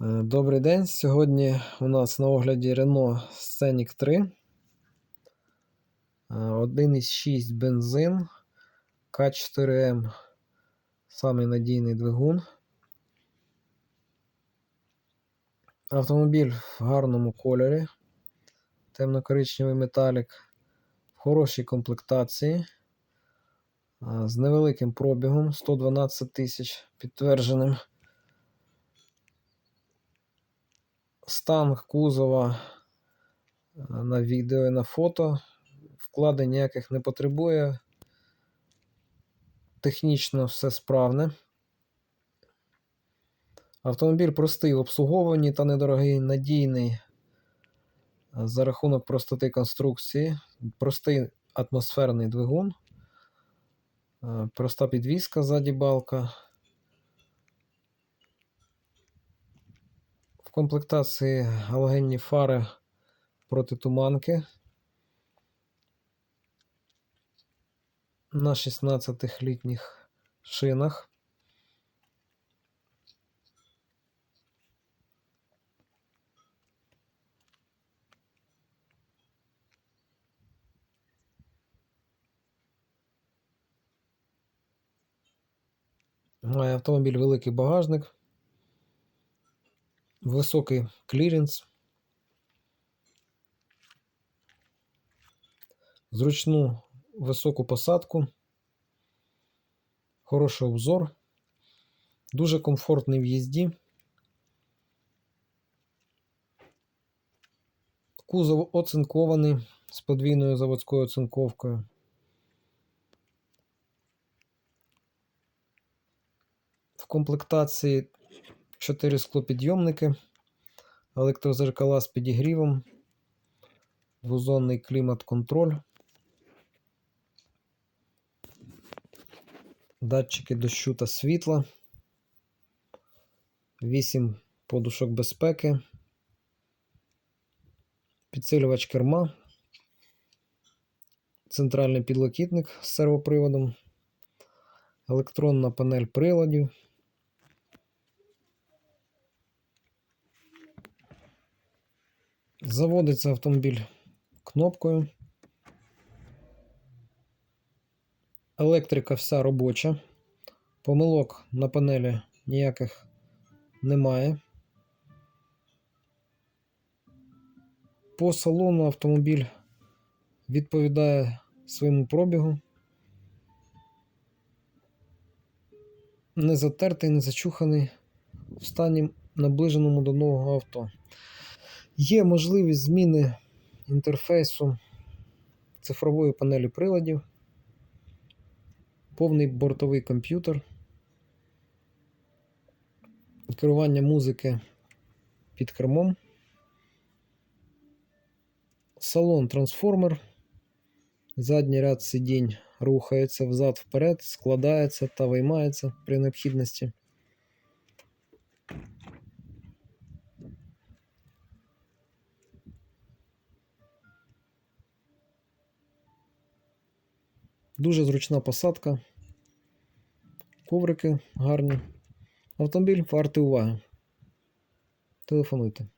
Е, Добрий день. Сьогодні у нас на огляді Renault Scenic 3. Е, 1,6 бензин. К4М. Самий надійний двигун. Автомобіль в гарному кольорі. Темно-коричневий металік. В хорошій комплектації. е, З невеликим пробігом 112 тисяч підтвердженим. Стан кузова е, на відео і на фото. Вкладень ніяких не потребує. Технічно все справне. Автомобіль простий в обслуговуванні та недорогий, надійний е, за рахунок простоти конструкції, простий атмосферний двигун, е, проста підвізка ззаді балка. Комплектації галогенні фари проти туманки на 16-літніх шинах. Має автомобіль великий багажник, високий кліренс, зручну високу посадку, хороший обзор, дуже комфортний в їзді. Кузов оцинкований з подвійною заводською оцинковкою. В комплектації 4 склопідйомники, електрозеркала з підігрівом, двозонний клімат-контроль, датчики дощу та світла, 8 подушок безпеки, підсилювач керма, центральний підлокітник з сервоприводом, електронна панель приладів. Заводиться автомобіль кнопкою. Електрика вся робоча. Помилок на панелі ніяких немає. По салону автомобіль відповідає своєму пробігу. Не затертий, не зачуханий в стані наближеному до нового авто. Є можливість зміни інтерфейсу цифрової панелі приладів, повний бортовий комп'ютер, керування музики під кермом, салон трансформер, задній ряд сидінь рухається взад-вперед, складається та виймається при необхідності. Дуже зручна посадка. Коврики гарні. Автомобіль вартий уваги. Телефонуйте.